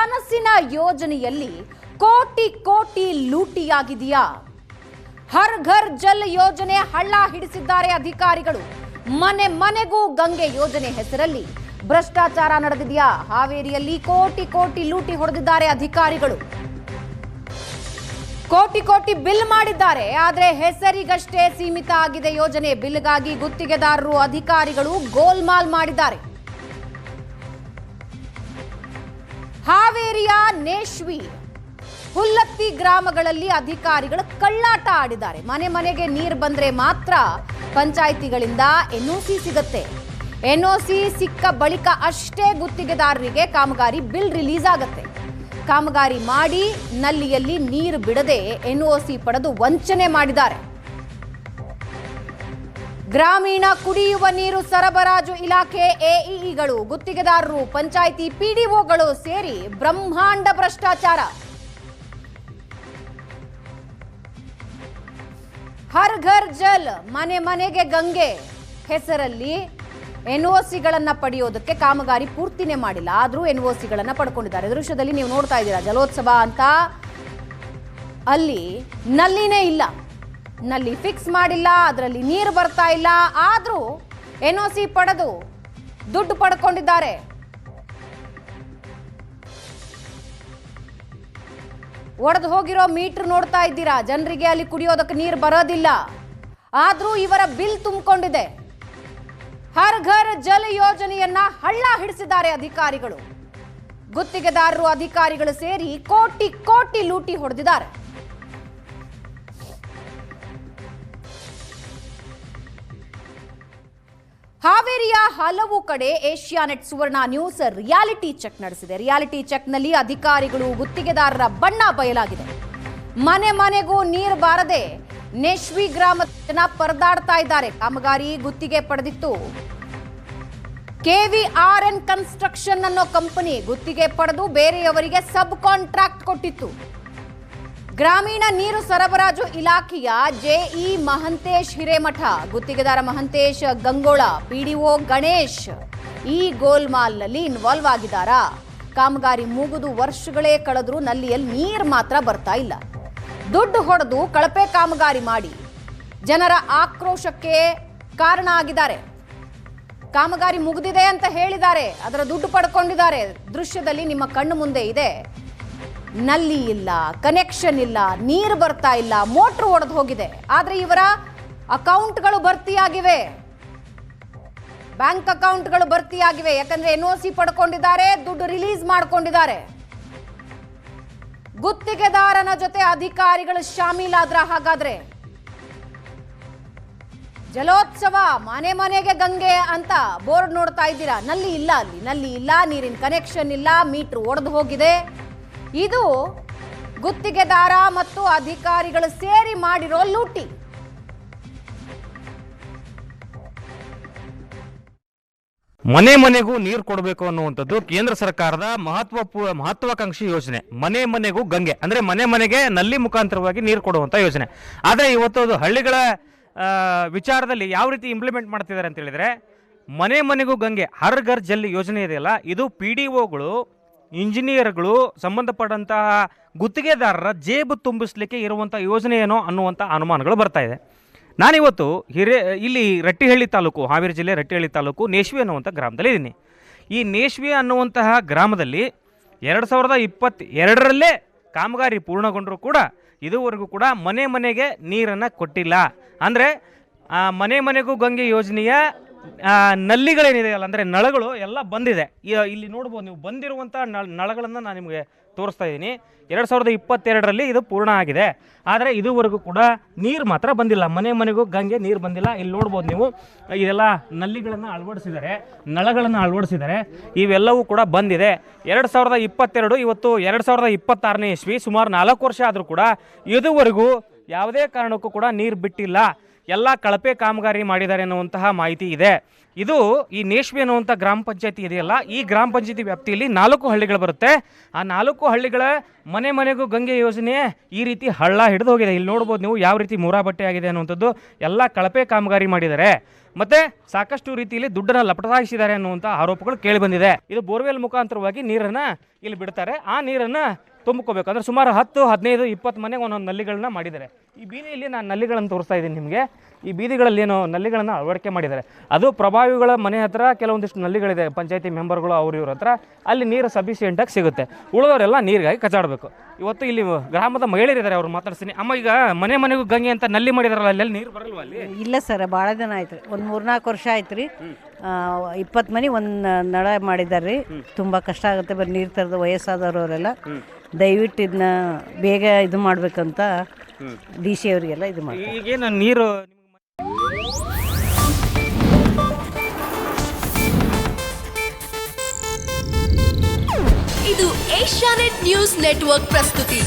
ಕನಸಿನ ಯೋಜನೆಯಲ್ಲಿ ಕೋಟಿ ಕೋಟಿ ಲೂಟಿಯಾಗಿದೆಯಾ? ಹರ್ ಘರ್ ಜಲ್ ಯೋಜನೆ ಹಳ್ಳ ಹಿಡಿಸಿದ್ದಾರೆ ಅಧಿಕಾರಿಗಳು. ಮನೆ ಮನೆಗೂ ಗಂಗೆ ಯೋಜನೆ ಹೆಸರಲ್ಲಿ ಭ್ರಷ್ಟಾಚಾರ ನಡೆದಿದೆಯಾ? ಹಾವೇರಿಯಲ್ಲಿ ಕೋಟಿ ಕೋಟಿ ಲೂಟಿ ಹೊಡೆದಿದ್ದಾರೆ ಅಧಿಕಾರಿಗಳು. ಕೋಟಿ ಕೋಟಿ ಬಿಲ್ ಮಾಡಿದ್ದಾರೆ, ಆದರೆ ಹೆಸರಿಗಷ್ಟೇ ಸೀಮಿತ ಆಗಿದೆ ಯೋಜನೆ. ಬಿಲ್ಗಾಗಿ ಗುತ್ತಿಗೆದಾರರು, ಅಧಿಕಾರಿಗಳು ಗೋಲ್ಮಾಲ್ ಮಾಡಿದ್ದಾರೆ. ಹಾವೇರಿಯ ನೇಶ್ವಿ ಹುಲ್ಲತ್ತಿ ಗ್ರಾಮಗಳಲ್ಲಿ ಅಧಿಕಾರಿಗಳು ಕಳ್ಳಾಟ ಆಡಿದ್ದಾರೆ. ಮನೆ ಮನೆಗೆ ನೀರು ಬಂದರೆ ಮಾತ್ರ ಪಂಚಾಯಿತಿಗಳಿಂದ ಎನ್ಒಸಿ ಸಿಗತ್ತೆ. ಸಿ ಸಿಕ್ಕ ಬಳಿಕ ಅಷ್ಟೇ ಗುತ್ತಿಗೆದಾರರಿಗೆ ಕಾಮಗಾರಿ ಬಿಲ್ ರಿಲೀಸ್ ಆಗತ್ತೆ. ಕಾಮಗಾರಿ ಮಾಡಿ ನಲ್ಲಿಯಲ್ಲಿ ನೀರು ಬಿಡದೆ ಎನ್ಒಸಿ ಪಡೆದು ವಂಚನೆ ಮಾಡಿದ್ದಾರೆ. ಗ್ರಾಮೀಣ ಕುಡಿಯುವ ನೀರು ಸರಬರಾಜು ಇಲಾಖೆ ಎಇಇಗಳು, ಗುತ್ತಿಗೆದಾರರು, ಪಂಚಾಯಿತಿ ಪಿಡಿಒಗಳು ಸೇರಿ ಬ್ರಹ್ಮಾಂಡ ಭ್ರಷ್ಟಾಚಾರ. ಹರ್ ಘರ್ ಜಲ್, ಮನೆ ಮನೆಗೆ ಗಂಗೆ. ಹೆಸರಲ್ಲಿ ಎನ್ಒಸಿಗಳನ್ನ ಪಡೆಯೋದಕ್ಕೆ ಕಾಮಗಾರಿ ಪೂರ್ತಿನೇ ಮಾಡಿಲ್ಲ. ಆದರೂ ಎನ್ಒಸಿಗಳನ್ನ ಪಡ್ಕೊಂಡಿದ್ದಾರೆ. ದೃಶ್ಯದಲ್ಲಿ ನೀವು ನೋಡ್ತಾ ಇದ್ದೀರಾ ಜಲೋತ್ಸವ ಅಂತ? ಅಲ್ಲಿ ನಲ್ಲಿನೇ ಇಲ್ಲ. ನಲ್ಲಿ ಫಿಕ್ಸ್ ಮಾಡಿಲ್ಲ, ಅದರಲ್ಲಿ ನೀರು ಬರ್ತಾ ಇಲ್ಲ, ಆದರೂ ಎನ್ ಒ ಸಿ ಪಡೆದು ದುಡ್ಡು ಪಡ್ಕೊಂಡಿದ್ದಾರೆ. ಒಡೆದು ಹೋಗಿರೋ ಮೀಟರ್ ನೋಡ್ತಾ ಇದ್ದೀರಾ? ಜನರಿಗೆ ಅಲ್ಲಿ ಕುಡಿಯೋದಕ್ಕೆ ನೀರು ಬರೋದಿಲ್ಲ. ಆದರೂ ಇವರ ಬಿಲ್ ತುಂಬಿಕೊಂಡಿದೆ. ಹರ್ ಘರ್ ಜಲ ಯೋಜನೆಯನ್ನ ಹಳ್ಳ ಹಿಡಿಸಿದ್ದಾರೆ ಅಧಿಕಾರಿಗಳು. ಗುತ್ತಿಗೆದಾರರು, ಅಧಿಕಾರಿಗಳು ಸೇರಿ ಕೋಟಿ ಕೋಟಿ ಲೂಟಿ ಹೊಡೆದಿದ್ದಾರೆ. ಹಾವೇರಿಯ ಹಲವು ಕಡೆ Asianet Suvarna news reality check ನಡೆಸಿದೆ. ರಿಯಾಲಿಟಿ ಚೆಕ್ನಲ್ಲಿ ಅಧಿಕಾರಿಗಳು ಗುತ್ತಿಗೆದಾರರ ಬಣ್ಣ ಬಯಲಾಗಿದೆ. ಮನೆ ಮನೆಗೂ ನೀರು ಬಾರದೆ ನೆಶ್ವಿ ಗ್ರಾಮದ ಜನ ಪರದಾಡ್ತಾ ಇದ್ದಾರೆ. ಕಾಮಗಾರಿ ಗುತ್ತಿಗೆ ಪಡೆದಿತ್ತು. ಕೆವಿಆರ್ಎನ್ ಕನ್ಸ್ಟ್ರಕ್ಷನ್ ಅನ್ನೋ ಕಂಪನಿ ಗುತ್ತಿಗೆ ಪಡೆದು ಬೇರೆಯವರಿಗೆ ಸಬ್ ಕಾಂಟ್ರಾಕ್ಟ್ ಕೊಟ್ಟಿತ್ತು. ಗ್ರಾಮೀಣ ನೀರು ಸರಬರಾಜು ಇಲಾಖೆಯ ಜೆಇ ಮಹಂತೇಶ್ ಹಿರೇಮಠ. ಗುತ್ತಿಗೆದಾರ ಮಹಂತೇಶ್ ಗಂಗೋಳ ಪಿಡಿಒ ಗಣೇಶ್ ಈ ಗೋಲ್ಮಾಲ್ನಲ್ಲಿ ಇನ್ವಾಲ್ವ್ ಆಗಿದ್ದಾರಾ? ಕಾಮಗಾರಿ ಮುಗಿದು ವರ್ಷಗಳೇ ಕಳೆದ್ರೂ ನಲ್ಲಿಯಲ್ಲಿ ನೀರು ಮಾತ್ರ ಬರ್ತಾ ಇಲ್ಲ. ದುಡ್ಡು ಹೊಡೆದು ಕಳಪೆ ಕಾಮಗಾರಿ ಮಾಡಿ. ಜನರ ಆಕ್ರೋಶಕ್ಕೆ ಕಾರಣ ಆಗಿದ್ದಾರೆ. ಕಾಮಗಾರಿ ಮುಗಿದಿದೆ ಅಂತ ಹೇಳಿದ್ದಾರೆ. ಅದರ ದುಡ್ಡು ಪಡ್ಕೊಂಡಿದ್ದಾರೆ. ದೃಶ್ಯದಲ್ಲಿ ನಿಮ್ಮ ಕಣ್ಣು ಮುಂದೆ ಇದೆ. ನಲ್ಲಿ ಇಲ್ಲ ಕನೆಕ್ಷನ್ ಇಲ್ಲ, ನೀರು ಬರ್ತಾ ಇಲ್ಲ ಮೋಟ್ರ್ ಒಡೆದು ಹೋಗಿದೆ. ಆದ್ರೆ ಇವರ ಅಕೌಂಟ್ಗಳು ಭರ್ತಿಯಾಗಿವೆ. ಬ್ಯಾಂಕ್ ಅಕೌಂಟ್ಗಳು ಭರ್ತಿಯಾಗಿವೆ. ಯಾಕಂದ್ರೆ ಎನ್ ಒ ಸಿ ಪಡ್ಕೊಂಡಿದ್ದಾರೆ, ದುಡ್ಡು ರಿಲೀಸ್ ಮಾಡ್ಕೊಂಡಿದ್ದಾರೆ. ಗುತ್ತಿಗೆದಾರನ ಜೊತೆ ಅಧಿಕಾರಿಗಳು ಶಾಮೀಲಾದ್ರ ಹಾಗಾದ್ರೆ. ಜಲೋತ್ಸವ, ಮನೆ ಮನೆಗೆ ಗಂಗೆ ಅಂತ ಬೋರ್ಡ್ ನೋಡ್ತಾ ಇದ್ದೀರಾ? ನಲ್ಲಿ ಇಲ್ಲ ಅಲ್ಲಿ. ನಲ್ಲಿ ಇಲ್ಲ, ನೀರಿನ ಕನೆಕ್ಷನ್ ಇಲ್ಲ ಮೀಟರ್ ಒಡೆದು ಹೋಗಿದೆ. ಇದು ಗುತ್ತಿಗೆದಾರ ಮತ್ತು ಅಧಿಕಾರಿಗಳು ಸೇರಿ ಮಾಡಿರೋ ಲೂಟಿ. ಮನೆ ಮನೆಗೂ ನೀರು ಕೊಡಬೇಕು ಅನ್ನುವಂಥದ್ದು ಕೇಂದ್ರ ಸರ್ಕಾರದ ಮಹತ್ವ ಮಹತ್ವಾಕಾಂಕ್ಷಿ ಯೋಜನೆ. ಮನೆ ಮನೆಗೂ ಗಂಗೆ. ಅಂದ್ರೆ ಮನೆ ಮನೆಗೆ ನಲ್ಲಿ ಮುಖಾಂತರವಾಗಿ ನೀರು ಕೊಡುವಂತ ಯೋಜನೆ. ಆದರೆ ಇವತ್ತು ಅದು ಹಳ್ಳಿಗಳ ವಿಚಾರದಲ್ಲಿ ಯಾವ ರೀತಿ ಇಂಪ್ಲಿಮೆಂಟ್ ಮಾಡ್ತಿದ್ದಾರೆ ಅಂತ ಹೇಳಿದ್ರೆ, ಮನೆ ಮನೆಗೂ ಗಂಗೆ ಹರ್ ಘರ್ ಜಲ್ ಯೋಜನೆ ಇದೆಯಲ್ಲ, ಇದು ಪಿ ಡಿ ಒಗಳು ಇಂಜಿನಿಯರ್ಗಳು ಸಂಬಂಧಪಟ್ಟಂತಹ ಗುತ್ತಿಗೆದಾರರ ಜೇಬು ತುಂಬಿಸಲಿಕ್ಕೆ ಇರುವಂಥ ಯೋಜನೆ ಏನೋ ಅನ್ನುವಂಥ ಅನುಮಾನಗಳು ಬರ್ತಾ ಇದೆ. ನಾನಿವತ್ತು ಹಿರೇ, ಇಲ್ಲಿ ರಟ್ಟಿಹಳ್ಳಿ ತಾಲೂಕು, ಹಾವೇರಿ ಜಿಲ್ಲೆ ರಟ್ಟಿಹಳ್ಳಿ ತಾಲೂಕು ನೇಶ್ವಿ ಅನ್ನುವಂಥ ಗ್ರಾಮದಲ್ಲಿ ಇದ್ದೀನಿ. ಈ ನೇಶ್ವಿ ಅನ್ನುವಂತಹ ಗ್ರಾಮದಲ್ಲಿ ಎರಡು ಸಾವಿರದ ಇಪ್ಪತ್ತೆರಡರಲ್ಲೇ ಕಾಮಗಾರಿ ಪೂರ್ಣಗೊಂಡರೂ ಕೂಡ ಇದುವರೆಗೂ ಕೂಡ ಮನೆ ಮನೆಗೆ ನೀರನ್ನು ಕೊಟ್ಟಿಲ್ಲ. ಅಂದರೆ ಮನೆ ಮನೆಗೂ ಗಂಗೆ ಯೋಜನೆಯ ನಲ್ಲಿಗಳೇನಿದೆಯಲ್ಲ ಅಂದರೆ ನಳಗಳು ಎಲ್ಲ ಬಂದಿದೆ. ಇಲ್ಲಿ ನೋಡ್ಬೋದು, ನೀವು ಬಂದಿರುವಂಥ ನಳ, ನಳಗಳನ್ನು ನಾನು ನಿಮಗೆ ತೋರಿಸ್ತಾ ಇದ್ದೀನಿ. ಎರಡು ಸಾವಿರದ ಇಪ್ಪತ್ತೆರಡರಲ್ಲಿ ಇದು ಪೂರ್ಣ ಆಗಿದೆ. ಆದರೆ ಇದುವರೆಗೂ ಕೂಡ ನೀರು ಮಾತ್ರ ಬಂದಿಲ್ಲ. ಮನೆ ಮನೆಗೂ ಗಂಗೆ ನೀರು ಬಂದಿಲ್ಲ. ಇಲ್ಲಿ ನೋಡ್ಬೋದು ನೀವು, ಇದೆಲ್ಲ ನಲ್ಲಿಗಳನ್ನು ಅಳವಡಿಸಿದ್ದಾರೆ, ನಳಗಳನ್ನು ಅಳವಡಿಸಿದ್ದಾರೆ. ಇವೆಲ್ಲವೂ ಕೂಡ ಬಂದಿದೆ. ಎರಡು ಸಾವಿರದ ಇಪ್ಪತ್ತೆರಡು, ಇವತ್ತು ಎರಡು ಸಾವಿರದ ಇಪ್ಪತ್ತಾರನೇ ಇಸ್ವಿ, ಸುಮಾರು ನಾಲ್ಕು ವರ್ಷ ಆದರೂ ಕೂಡ ಇದುವರೆಗೂ ಯಾವುದೇ ಕಾರಣಕ್ಕೂ ಕೂಡ ನೀರು ಬಿಟ್ಟಿಲ್ಲ. ಎಲ್ಲ ಕಳಪೆ ಕಾಮಗಾರಿ ಮಾಡಿದ್ದಾರೆ ಅನ್ನುವಂತಹ ಮಾಹಿತಿ ಇದೆ. ಇದು ಈ ನೇಶ್ವಿ ಅನ್ನುವಂಥ ಗ್ರಾಮ ಪಂಚಾಯತಿ ಇದೆಯಲ್ಲ, ಈ ಗ್ರಾಮ ಪಂಚಾಯತಿ ವ್ಯಾಪ್ತಿಯಲ್ಲಿ ನಾಲ್ಕು ಹಳ್ಳಿಗಳು ಬರುತ್ತೆ. ಆ ನಾಲ್ಕು ಹಳ್ಳಿಗಳ ಮನೆ ಮನೆಗೂ ಗಂಗೆ ಯೋಜನೆ ಈ ರೀತಿ ಹಳ್ಳ ಹಿಡಿದು ಹೋಗಿದೆ. ಇಲ್ಲಿ ನೋಡ್ಬೋದು ನೀವು ಯಾವ ರೀತಿ ಮೂರಾ ಬಟ್ಟೆ ಆಗಿದೆ ಅನ್ನುವಂಥದ್ದು. ಎಲ್ಲ ಕಳಪೆ ಕಾಮಗಾರಿ ಮಾಡಿದ್ದಾರೆ. ಮತ್ತೆ ಸಾಕಷ್ಟು ರೀತಿಯಲ್ಲಿ ದುಡ್ಡನ್ನು ಲಪಟಾಯಿಸಿದ್ದಾರೆ ಅನ್ನುವಂಥ ಆರೋಪಗಳು ಕೇಳಿ ಬಂದಿದೆ ಇದು ಬೋರ್ವೆಲ್ ಮುಖಾಂತರವಾಗಿ ನೀರನ್ನ ಇಲ್ಲಿ ಬಿಡ್ತಾರೆ. ಆ ನೀರನ್ನ ತುಂಬಿಕೋಬೇಕು. ಅಂದ್ರೆ ಸುಮಾರು ಹತ್ತು, ಹದಿನೈದು, ಇಪ್ಪತ್ತು ಮನೆಗೆ ಒಂದೊಂದು ನಲ್ಲಿಗಳನ್ನ ಮಾಡಿದ್ದಾರೆ. ಈ ಬೀದಿಯಲ್ಲಿ ನಾನು ನಲ್ಲಿಗಳನ್ನು ತೋರಿಸ್ತಾ ಇದ್ದೀನಿ ನಿಮಗೆ. ಈ ಬೀದಿಗಳಲ್ಲಿ ಏನು ನಲ್ಲಿಗಳನ್ನು ಅಳವಡಿಕೆ ಮಾಡಿದ್ದಾರೆ. ಅದು ಪ್ರಭಾವಿಗಳ ಮನೆ ಹತ್ರ ಕೆಲವೊಂದಿಷ್ಟು ನಲ್ಲಿಗಳಿದೆ. ಪಂಚಾಯತಿ ಮೆಂಬರ್ಗಳು ಅವ್ರ ಇವ್ರ ಹತ್ರ. ಅಲ್ಲಿ ನೀರು ಸಫಿಷಿಯೆಂಟಾಗಿ ಸಿಗುತ್ತೆ. ಉಳಿದವರೆಲ್ಲ ನೀರಿಗಾಗಿ ಕಚಾಡಬೇಕು ಇವತ್ತು ಇಲ್ಲಿ ಗ್ರಾಮದ ಮಹಿಳೆಯರಿದ್ದಾರೆ ಅವ್ರು ಮಾತಾಡ್ತೀನಿ ಅಮ್ಮ ಈಗ ಮನೆ ಮನೆಗೂ ಗಂಗೆ ಅಂತ ನಲ್ಲಿ ಮಾಡಿದಾರಲ್ಲ ಅಲ್ಲಿ ನೀರು ಬರಲ್ವಾ ಅಲ್ಲಿ? ಇಲ್ಲ ಸರ್ ಭಾಳ ದಿನ ಆಯ್ತು. ರೀ ಒಂದು ಮೂರ್ನಾಲ್ಕು ವರ್ಷ ಆಯ್ತು ರೀ. ಇಪ್ಪತ್ತು ಮನೆ ಒಂದು ನಳ ಮಾಡಿದ್ದಾರೆ ರೀ. ತುಂಬ ಕಷ್ಟ ಆಗುತ್ತೆ ಬರೀ ನೀರು ತರದ ವಯಸ್ಸಾದವರವರೆಲ್ಲ. ದಯವಿಟ್ಟು ಇದನ್ನ ಬೇಗ ಇದು ಮಾಡ್ಬೇಕಂತ ಡಿ ಸಿ ಅವರಿಗೆಲ್ಲ ಇದು ಮಾಡಿ ಈಗೇನು ನೀರು ಇದು ಏಷ್ಯಾನೆಟ್ ನ್ಯೂಸ್ ನೆಟ್ವರ್ಕ್ ಪ್ರಸ್ತುತಿ.